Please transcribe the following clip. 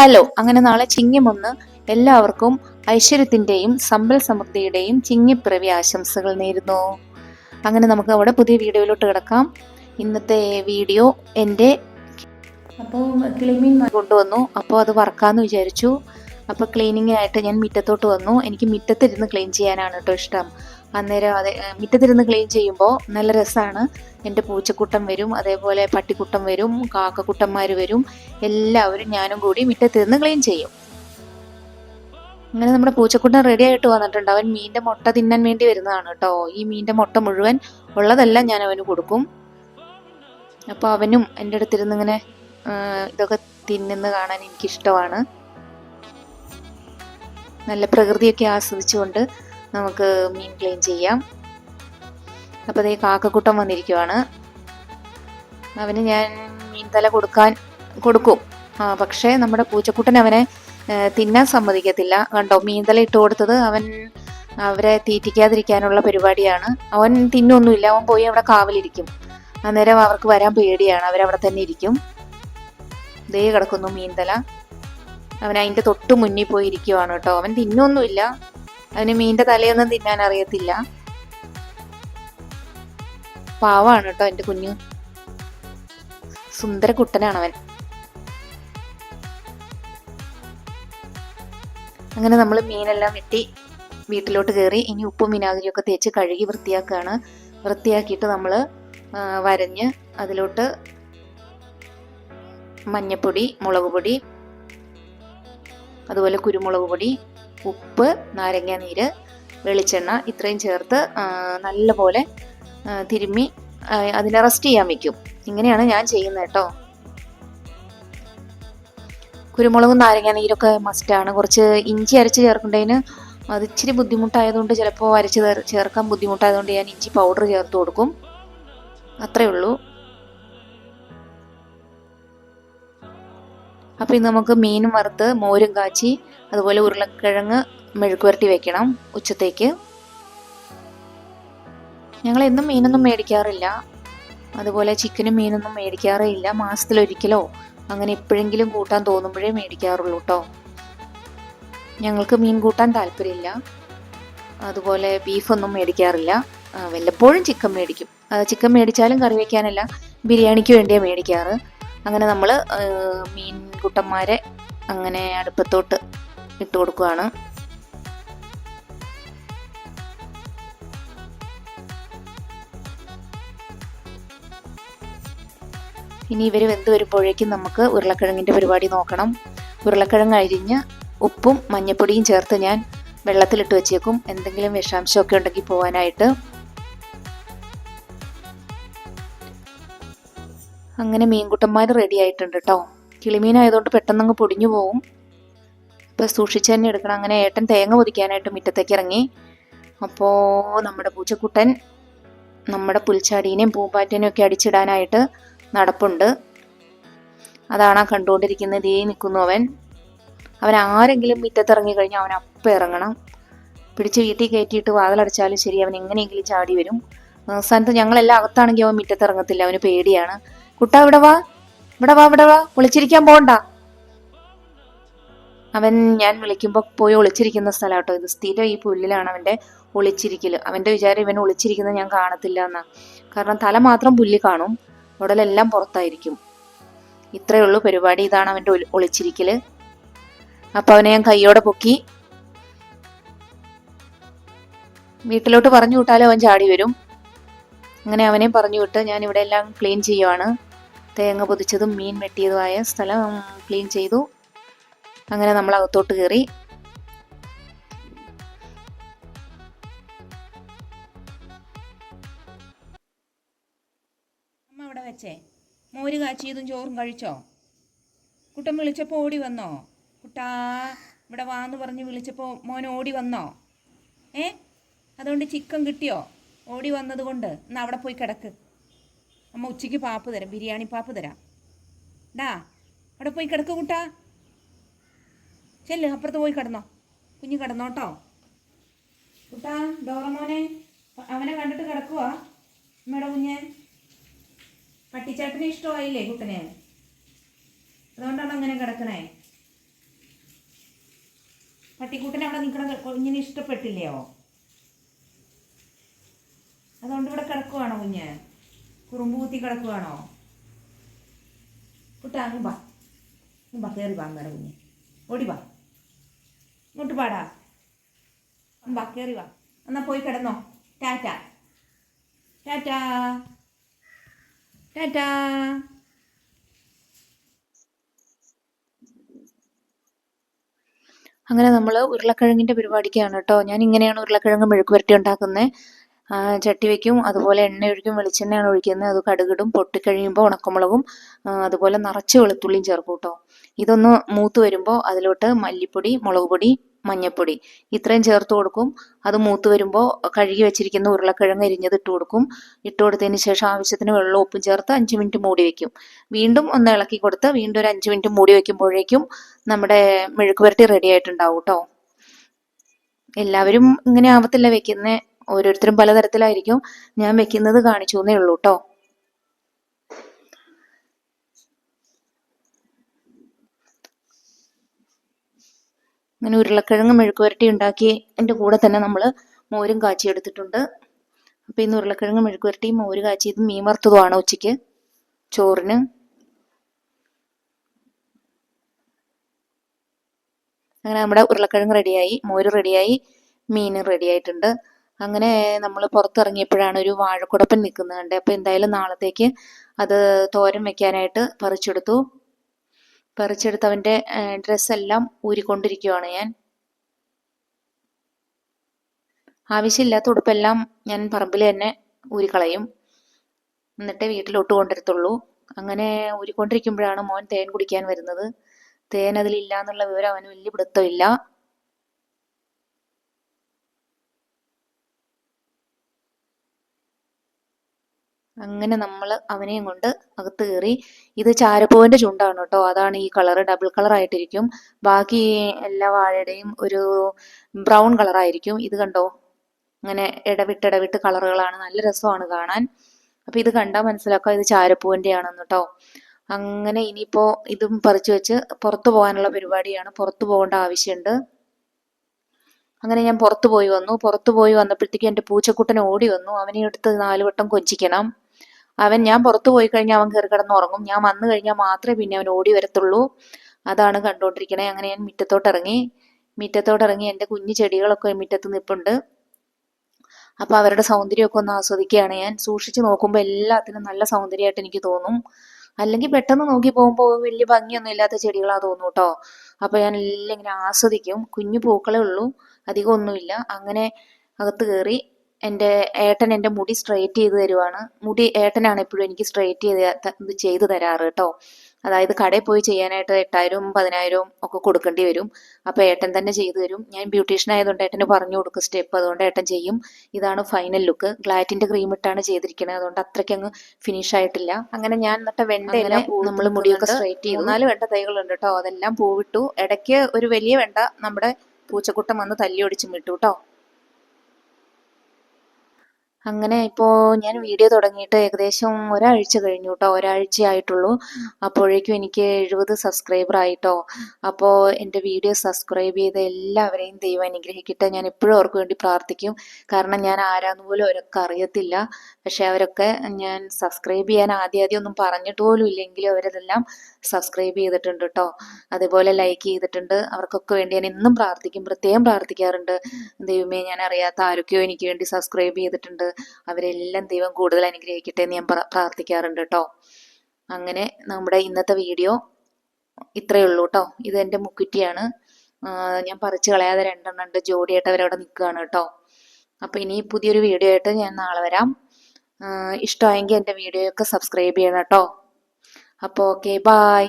Hello അങ്ങനെ നാളെ ചിങ്ങമൊന്ന് എല്ലാവർക്കും ഐശ്വര്യത്തിന്റെയും സമ്പൽ സമൃദ്ധിയുടെയും ചിങ്ങിപ്പിറവി ആശംസകൾ നേരുന്നു. അങ്ങനെ നമുക്ക് അവിടെ പുതിയ വീഡിയോയിലോട്ട് കിടക്കാം. ഇന്നത്തെ വീഡിയോ എന്റെ അപ്പോൾ കിളിമീൻ കൊണ്ടുവന്നു. അപ്പോൾ അത് വറക്കാമെന്ന് വിചാരിച്ചു. അപ്പോൾ ക്ലീനിങ്ങിനായിട്ട് ഞാൻ മുറ്റത്തോട്ട് വന്നു. എനിക്ക് മുറ്റത്തിരുന്ന് ക്ലീൻ ചെയ്യാനാണ് കേട്ടോ ഇഷ്ടം. അന്നേരം അതെ മുറ്റത്തിരുന്ന് ക്ലീൻ ചെയ്യുമ്പോൾ നല്ല രസമാണ് എന്റെ പൂച്ചക്കൂട്ടം വരും അതേപോലെ പട്ടിക്കുട്ടം വരും കാക്കക്കുട്ടന്മാർ വരും. എല്ലാവരും ഞാനും കൂടി മുറ്റത്തിരുന്ന് ക്ലീൻ ചെയ്യും. അങ്ങനെ നമ്മുടെ പൂച്ചക്കുട്ടൻ റെഡി ആയിട്ട് വന്നിട്ടുണ്ട്. അവൻ മീന്റെ മുട്ട തിന്നാൻ വേണ്ടി വരുന്നതാണ് കേട്ടോ ഈ മീന്റെ മുട്ട മുഴുവൻ ഉള്ളതെല്ലാം ഞാൻ അവന് കൊടുക്കും. അപ്പോൾ അവനും എന്റെ അടുത്തിരുന്ന് ഇങ്ങനെ ഇതൊക്കെ തിന്നുന്ന കാണാൻ എനിക്കിഷ്ടമാണ്. നല്ല പ്രകൃതിയൊക്കെ ആസ്വദിച്ചുകൊണ്ട് നമുക്ക് മീൻ ക്ലീൻ ചെയ്യാം. അപ്പോൾ അതേ കാക്കക്കൂട്ടം വന്നിരിക്കുവാണ്. അവന് ഞാൻ മീൻ തല കൊടുക്കാൻ കൊടുക്കും. ആ, പക്ഷേ നമ്മുടെ പൂച്ചക്കുട്ടൻ അവനെ തിന്നാൻ സമ്മതിക്കത്തില്ല. കണ്ടോ മീൻ തല ഇട്ട് കൊടുത്തത് അവൻ അവരെ തീറ്റിക്കാതിരിക്കാനുള്ള പരിപാടിയാണ്. അവൻ തിന്നൊന്നുമില്ല അവൻ പോയി അവിടെ കാവലിരിക്കും. അന്നേരം അവർക്ക് വരാൻ പേടിയാണ് അവരവിടെ തന്നെ ഇരിക്കും. ദേ കിടക്കുന്നു മീൻതല അവൻ അതിന്റെ തൊട്ട് മുന്നിൽ പോയി ഇരിക്കുവാണ് കേട്ടോ. അവൻ തിന്നൊന്നുമില്ല. അവന് മീന്റെ തലയൊന്നും തിന്നാൻ അറിയത്തില്ല. പാവാണ് കേട്ടോ എന്റെ കുഞ്ഞു. സുന്ദര കുട്ടനാണ് അവൻ അങ്ങനെ നമ്മൾ മീനെല്ലാം വെട്ടി വീട്ടിലോട്ട് കയറി ഇനി ഉപ്പും വിനാഗിരിയൊക്കെ തേച്ച് കഴുകി വൃത്തിയാക്കുകയാണ് വൃത്തിയാക്കിയിട്ട് നമ്മൾ വരഞ്ഞ് അതിലോട്ട് മഞ്ഞപ്പൊടി മുളക് പൊടി അതുപോലെ കുരുമുളക് പൊടി ഉപ്പ് നാരങ്ങ നീര് വെളിച്ചെണ്ണ ഇത്രയും ചേർത്ത് നല്ലപോലെ തിരുമ്മി അതിനെ റെസ്റ്റ് ചെയ്യാൻ വെക്കും. ഇങ്ങനെയാണ് ഞാൻ ചെയ്യുന്നത് കേട്ടോ. കുരുമുളകും നാരങ്ങ നീരൊക്കെ മസ്റ്റാണ് കുറച്ച് ഇഞ്ചി അരച്ച് ചേർക്കേണ്ടതിന് അത് ഇച്ചിരി ബുദ്ധിമുട്ടായതുകൊണ്ട് ചിലപ്പോൾ അരച്ച് ചേർക്കാൻ ബുദ്ധിമുട്ടായതുകൊണ്ട് ഞാൻ ഇഞ്ചി പൗഡർ ചേർത്ത് കൊടുക്കും. അത്രേ ഉള്ളൂ. അപ്പോൾ ഇന്ന് നമുക്ക് മീനും വറുത്ത് മോരും കാച്ചി അതുപോലെ ഉരുളക്കിഴങ്ങ് മെഴുക്ക് പുരട്ടി വെക്കണം ഉച്ചത്തേക്ക്. ഞങ്ങൾ എന്നും മീനൊന്നും മേടിക്കാറില്ല. അതുപോലെ ചിക്കനും മീനൊന്നും മേടിക്കാറേ ഇല്ല മാസത്തിലൊരിക്കലോ അങ്ങനെ എപ്പോഴെങ്കിലും കൂട്ടാൻ തോന്നുമ്പോഴേ മേടിക്കാറുള്ളൂ കേട്ടോ ഞങ്ങൾക്ക് മീൻ കൂട്ടാൻ താല്പര്യമില്ല. അതുപോലെ ബീഫൊന്നും മേടിക്കാറില്ല. വല്ലപ്പോഴും ചിക്കൻ മേടിക്കും. ചിക്കൻ മേടിച്ചാലും കറി വയ്ക്കാനല്ല ബിരിയാണിക്ക് വേണ്ടിയാണ് മേടിക്കാറ്. അങ്ങനെ നമ്മൾ മീൻകുട്ടന്മാരെ അങ്ങനെ അടുപ്പത്തോട്ട് ഇട്ട് കൊടുക്കുകയാണ് ഇനി ഇവർ വെന്ത് വരുമ്പോഴേക്കും നമുക്ക് ഉരുളക്കിഴങ്ങിന്റെ പരിപാടി നോക്കണം. ഉരുളക്കിഴങ്ങ് അരിഞ്ഞ് ഉപ്പും മഞ്ഞപ്പൊടിയും ചേർത്ത് ഞാൻ വെള്ളത്തിലിട്ട് വെച്ചേക്കും. എന്തെങ്കിലും വിഷാംശമൊക്കെ ഉണ്ടെങ്കിൽ പോകാനായിട്ട് അങ്ങനെ മീൻകുട്ടന്മാർ റെഡി ആയിട്ടുണ്ട് കേട്ടോ കിളിമീനായതുകൊണ്ട് പെട്ടെന്ന് അങ്ങ് പൊടിഞ്ഞു പോവും. ഇപ്പം സൂക്ഷിച്ച് തന്നെ എടുക്കണം. അങ്ങനെ ഏട്ടൻ തേങ്ങ പൊതിക്കാനായിട്ട് മുറ്റത്തേക്ക് ഇറങ്ങി. അപ്പോൾ നമ്മുടെ പൂച്ചക്കുട്ടൻ നമ്മുടെ പുൽച്ചാടീനെയും പൂമ്പാറ്റേനെയും ഒക്കെ അടിച്ചിടാനായിട്ട് നടപ്പുണ്ട്. അതാണ് ആ കണ്ടുകൊണ്ടിരിക്കുന്നത്. ഈ നിൽക്കുന്നു അവൻ. അവൻ ആരെങ്കിലും മുറ്റത്തിറങ്ങി കഴിഞ്ഞാൽ അവൻ അപ്പം ഇറങ്ങണം. പിടിച്ച് വീട്ടിൽ കയറ്റിയിട്ട് വാതിലടച്ചാലും ശരി. അവൻ എങ്ങനെയെങ്കിലും ചാടി വരും. അവസാനത്ത് ഞങ്ങളെല്ലാം അകത്താണെങ്കിൽ അവൻ മുറ്റത്തിറങ്ങത്തില്ല. അവന് പേടിയാണ്. കുട്ടാ ഇവിടെ വാ. ഇവിടെ വാ ഇവിടെ വാ. ഒളിച്ചിരിക്കാൻ പോണ്ട അവൻ ഞാൻ വിളിക്കുമ്പോൾ പോയി ഒളിച്ചിരിക്കുന്ന സ്ഥലം കേട്ടോ ഇത്. സ്ഥിരം ഈ പുല്ലിലാണ് അവന്റെ ഒളിച്ചിരിക്കൽ അവന്റെ വിചാരം ഇവൻ ഒളിച്ചിരിക്കുന്നത് ഞാൻ കാണത്തില്ല എന്നാ. കാരണം തല മാത്രം പുല്ലി കാണും. ഉടലെല്ലാം പുറത്തായിരിക്കും. ഇത്രയേ ഉള്ളൂ പരിപാടി. ഇതാണ് അവന്റെ ഒളിച്ചിരിക്കൽ അപ്പോൾ അവനെ ഞാൻ കൈയോടെ പൊക്കി. വീട്ടിലോട്ട് പറഞ്ഞു വിട്ടാലും അവൻ ചാടി വരും. അങ്ങനെ അവനെ പറഞ്ഞു വിട്ട് ഞാൻ ഇവിടെ എല്ലാം ക്ലീൻ ചെയ്യുവാണ്. തേങ്ങ പൊതിച്ചതും മീൻ വെട്ടിയതുമായ സ്ഥലം ക്ലീൻ ചെയ്തു. അങ്ങനെ നമ്മൾ അകത്തോട്ട് കയറി അമ്മ അവിടെ വെച്ചേ. മോര് കാച്ചിയതും ചോറും കഴിച്ചോ? കുട്ടൻ വിളിച്ചപ്പോൾ ഓടി വന്നോ? കുട്ടാ ഇവിടെ വാന്ന് പറഞ്ഞ് വിളിച്ചപ്പോൾ മോൻ ഓടി വന്നോ? ഏ? അതുകൊണ്ട് ചിക്കൻ കിട്ടിയോ? ഓടി വന്നത് കൊണ്ട് എന്നാൽ അവിടെ പോയി കിടക്ക്. അമ്മ ഉച്ചയ്ക്ക് പാപ്പ് തരാം ബിരിയാണി പാപ്പ് തരാം. ഡാ അവിടെ പോയി കിടക്ക് കൂട്ടാ. ചെല്ല് അപ്പുറത്ത് പോയി കിടന്നോ. കുഞ്ഞ് കിടന്നോട്ടോ കുട്ടാ ഡോറമോനെ അവനെ കണ്ടിട്ട് കിടക്കുക അമ്മയുടെ കുഞ്ഞെ. പട്ടിച്ചാട്ടിന് ഇഷ്ടമായില്ലേ കുട്ടനെ? അതുകൊണ്ടാണ് അങ്ങനെ കിടക്കണേ? പട്ടിക്കൂട്ടനെ അവിടെ നിൽക്കണ കുഞ്ഞിന് ഇഷ്ടപ്പെട്ടില്ലയോ? അതുകൊണ്ട് ഇവിടെ കിടക്കുവാണോ കുഞ്ഞ്? കുറുമ്പ് കുത്തി കിടക്കുവാണോ? കുട്ടാ അങ്ങ് ബാ അങ്ങ് ബാ കയറി വാ അമ്മയുടെ കുഞ്ഞ്. ഓടി വാ. ഇങ്ങോട്ട് പാടാ. ബാ കയറി വാ. എന്നാ പോയി കിടന്നോ. ടാറ്റ. ടാറ്റാ. ടാറ്റാ. അങ്ങനെ നമ്മൾ ഉരുളക്കിഴങ്ങിന്റെ പരിപാടിക്കാണ് കേട്ടോ. ഞാൻ ഇങ്ങനെയാണ് ഉരുളക്കിഴങ്ങ് മെഴുക്ക് പുരട്ടി ഉണ്ടാക്കുന്നത് ചട്ടി വയ്ക്കും അതുപോലെ എണ്ണ ഒഴിക്കും വെളിച്ചെണ്ണയാണ് ഒഴിക്കുന്നത്. അത് കടുകിടും പൊട്ടിക്കഴിയുമ്പോൾ ഉണക്കമുളകും അതുപോലെ നിറച്ച് വെളുത്തുള്ളിയും ചേർക്കും കേട്ടോ. ഇതൊന്ന് മൂത്ത് വരുമ്പോൾ അതിലോട്ട് മല്ലിപ്പൊടി മുളക് പൊടി മഞ്ഞൾപ്പൊടി ഇത്രയും ചേർത്ത് കൊടുക്കും. അത് മൂത്ത് വരുമ്പോൾ കഴുകി വെച്ചിരിക്കുന്ന ഉരുളക്കിഴങ്ങ് അരിഞ്ഞത് ഇട്ട് കൊടുക്കും. ഇട്ട് കൊടുത്തതിന് ശേഷം ആവശ്യത്തിന് വെള്ളം ഉപ്പും ചേർത്ത് അഞ്ച് മിനിറ്റ് മൂടി വെക്കും. വീണ്ടും ഒന്ന് ഇളക്കി കൊടുത്ത് വീണ്ടും ഒരു അഞ്ച് മിനിറ്റ് മൂടി വെക്കുമ്പോഴേക്കും നമ്മുടെ മെഴുക്ക് പുരട്ടി റെഡി ആയിട്ടുണ്ടാവും കേട്ടോ. എല്ലാവരും ഇങ്ങനെ ആവത്തില്ല വെക്കുന്നത് ഓരോരുത്തരും പലതരത്തിലായിരിക്കും ഞാൻ വെക്കുന്നത് കാണിച്ചു എന്നേ ഉള്ളൂ കേട്ടോ അങ്ങനെ ഉരുളക്കിഴങ്ങ് മെഴുക്ക് പുരട്ടി ഉണ്ടാക്കി എന്റെ കൂടെ തന്നെ നമ്മൾ മോരും കാച്ചിയെടുത്തിട്ടുണ്ട് അപ്പോൾ ഇന്ന് ഉരുളക്കിഴങ്ങ് മെഴുക്ക് പുരട്ടിയും മോര് കാച്ചിയതും മീൻ വറുത്തതുമാണ് ഉച്ചയ്ക്ക് ചോറിന്. അങ്ങനെ നമ്മുടെ ഉരുളക്കിഴങ്ങ് റെഡിയായി മോര് റെഡിയായി മീൻ റെഡിയായിട്ടുണ്ട് അങ്ങനെ നമ്മൾ പുറത്തിറങ്ങിയപ്പോഴാണ് ഒരു വാഴക്കുടപ്പൻ നിൽക്കുന്നത് കണ്ടത് അപ്പോൾ എന്തായാലും നാളത്തേക്ക് അത് തോരൻ വെക്കാനായിട്ട് പറിച്ചെടുത്തു. പറിച്ചെടുത്ത് അവന്റെ ഡ്രസ്സെല്ലാം ഊരിക്കൊണ്ടിരിക്കുവാണ് ഞാൻ. ആവശ്യമില്ലാത്ത ഉടുപ്പെല്ലാം ഞാൻ പറമ്പിൽ തന്നെ ഊരിക്കളയും. എന്നിട്ടേ വീട്ടിലോട്ട് കൊണ്ടുവരത്തുള്ളൂ. അങ്ങനെ ഊരിക്കൊണ്ടിരിക്കുമ്പോഴാണ് മോൻ തേൻ കുടിക്കാൻ വരുന്നത്. തേൻ അതിലില്ല എന്നുള്ള വിവരം അവന് വലിയ പിടുത്തമില്ല. അങ്ങനെ നമ്മൾ അവനെയും കൊണ്ട് അകത്ത് കയറി. ഇത് ചാരപ്പൂവിന്റെ ചുണ്ടാണ് കേട്ടോ. അതാണ് ഈ കളർ ഡബിൾ കളർ ആയിട്ടിരിക്കും. ബാക്കി എല്ലാ വാഴയുടെയും ഒരു ബ്രൗൺ കളറായിരിക്കും ഇത് കണ്ടോ? അങ്ങനെ ഇടവിട്ട് ഇടവിട്ട് കളറുകളാണ് നല്ല രസമാണ് കാണാൻ. അപ്പൊ ഇത് കണ്ടാൽ മനസ്സിലാക്കാം ഇത് ചാരപ്പൂവിന്റെ ആണെന്ന് കേട്ടോ. അങ്ങനെ ഇനിയിപ്പോൾ ഇതും പറിച്ചു വെച്ച് പുറത്തു പോകാനുള്ള പരിപാടിയാണ്. പുറത്തു പോകേണ്ട ആവശ്യമുണ്ട്. അങ്ങനെ ഞാൻ പുറത്തു പോയി വന്നു. പുറത്തു പോയി വന്നപ്പോഴത്തേക്കും എന്റെ പൂച്ചക്കുട്ടൻ ഓടി വന്നു. അവനെ എടുത്ത് നാലുവട്ടം കൊഞ്ചിക്കണം. അവൻ ഞാൻ പുറത്തു പോയി കഴിഞ്ഞാൽ അവൻ കയറി കിടന്ന് ഉറങ്ങും. ഞാൻ വന്നു കഴിഞ്ഞാൽ മാത്രമേ പിന്നെ അവൻ ഓടി വരത്തുള്ളൂ. അതാണ് കണ്ടുകൊണ്ടിരിക്കണേ അങ്ങനെ ഞാൻ മുറ്റത്തോട്ട് ഇറങ്ങി മുറ്റത്തോട്ട് ഇറങ്ങി എന്റെ കുഞ്ഞു ചെടികളൊക്കെ മുറ്റത്ത് നിൽപ്പുണ്ട് അപ്പോൾ അവരുടെ സൗന്ദര്യമൊക്കെ ഒന്ന് ആസ്വദിക്കുകയാണ് ഞാൻ. സൂക്ഷിച്ചു നോക്കുമ്പോൾ എല്ലാത്തിനും നല്ല സൗന്ദര്യമായിട്ട് എനിക്ക് തോന്നും. അല്ലെങ്കിൽ പെട്ടെന്ന് നോക്കി പോകുമ്പോൾ വലിയ ഭംഗിയൊന്നും ഇല്ലാത്ത ചെടികളാ തോന്നും കേട്ടോ. അപ്പൊ ഞാൻ എല്ലാം ഇങ്ങനെ ആസ്വദിക്കും. കുഞ്ഞു പൂക്കളേ ഉള്ളൂ. അധികം ഒന്നുമില്ല. അങ്ങനെ അകത്ത് കയറി എന്റെ ഏട്ടൻ എന്റെ മുടി സ്ട്രെയിറ്റ് ചെയ്ത് തരുവാണ്. മുടി ഏട്ടനാണ് എപ്പോഴും എനിക്ക് സ്ട്രെയിറ്റ് ചെയ്ത് ചെയ്ത് തരാറ് കേട്ടോ അതായത് കടയിൽ പോയി ചെയ്യാനായിട്ട് എട്ടായിരവും പതിനായിരവും ഒക്കെ കൊടുക്കേണ്ടി വരും. അപ്പോൾ ഏട്ടൻ തന്നെ ചെയ്തു തരും. ഞാൻ ബ്യൂട്ടീഷ്യൻ ആയതുകൊണ്ട് ഏട്ടന് പറഞ്ഞു കൊടുക്കും സ്റ്റെപ്പ്. അതുകൊണ്ട് ഏട്ടൻ ചെയ്യും. ഇതാണ് ഫൈനൽ ലുക്ക് ഗ്ലാറ്റിന്റെ ക്രീം ഇട്ടാണ് ചെയ്തിരിക്കുന്നത് അതുകൊണ്ട് അത്രയ്ക്ക് അങ്ങ് ഫിനിഷ് ആയിട്ടില്ല. അങ്ങനെ ഞാൻ എന്നിട്ട് വെണ്ട നമ്മൾ മുടിയൊക്കെ സ്ട്രൈറ്റ് ചെയ്തു. നാല് വെണ്ട തൈകളുണ്ട് കേട്ടോ അതെല്ലാം പൂവിട്ടു. ഇടയ്ക്ക് ഒരു വലിയ വെണ്ട നമ്മുടെ പൂച്ചക്കുട്ടം വന്ന് തല്ലി ഒടിച്ചും വിട്ടു കേട്ടോ അങ്ങനെ ഇപ്പോൾ ഞാൻ വീഡിയോ തുടങ്ങിയിട്ട് ഏകദേശം ഒരാഴ്ച കഴിഞ്ഞു കേട്ടോ ഒരാഴ്ച ആയിട്ടുള്ളൂ. അപ്പോഴേക്കും എനിക്ക് എഴുപത് സബ്സ്ക്രൈബർ ആയിട്ടോ. അപ്പോൾ എന്റെ വീഡിയോ സബ്സ്ക്രൈബ് ചെയ്ത എല്ലാവരെയും ദൈവം അനുഗ്രഹിക്കട്ടെ. ഞാൻ എപ്പോഴും അവർക്ക് വേണ്ടി പ്രാർത്ഥിക്കും. കാരണം ഞാൻ ആരാന്ന് പോലും അവരൊക്കെ അറിയത്തില്ല. പക്ഷെ അവരൊക്കെ ഞാൻ സബ്സ്ക്രൈബ് ചെയ്യാൻ ആദ്യം ആദ്യം ഒന്നും പറഞ്ഞിട്ട് പോലും ഇല്ലെങ്കിലും അവരതെല്ലാം സബ്സ്ക്രൈബ് ചെയ്തിട്ടുണ്ട് കേട്ടോ അതുപോലെ ലൈക്ക് ചെയ്തിട്ടുണ്ട്. അവർക്കൊക്കെ വേണ്ടി ഞാൻ എന്നും പ്രാർത്ഥിക്കും. പ്രത്യേകം പ്രാർത്ഥിക്കാറുണ്ട്. ദൈവമേ ഞാൻ അറിയാത്ത ആരൊക്കെയോ എനിക്ക് വേണ്ടി സബ്സ്ക്രൈബ് ചെയ്തിട്ടുണ്ട്. അവരെല്ലാം ദൈവം കൂടുതൽ അനുഗ്രഹിക്കട്ടെ എന്ന് ഞാൻ പ്രാർത്ഥിക്കാറുണ്ട് കേട്ടോ അങ്ങനെ നമ്മുടെ ഇന്നത്തെ വീഡിയോ ഇത്രയേ ഉള്ളൂ കേട്ടോ ഇത് എന്റെ മുക്കുറ്റിയാണ്. ഞാൻ പറിച്ചു കളയാതെ രണ്ടെണ്ണം ഉണ്ട് ജോഡിയായിട്ട് അവരവിടെ നിൽക്കുകയാണ് കേട്ടോ അപ്പോൾ ഇനി പുതിയൊരു വീഡിയോ ആയിട്ട് ഞാൻ നാളെ വരാം. ഇഷ്ടമായെങ്കിൽ എന്റെ വീഡിയോ ഒക്കെ സബ്സ്ക്രൈബ് ചെയ്യണം കേട്ടോ അപ്പോൾ ഓക്കെ ബായ്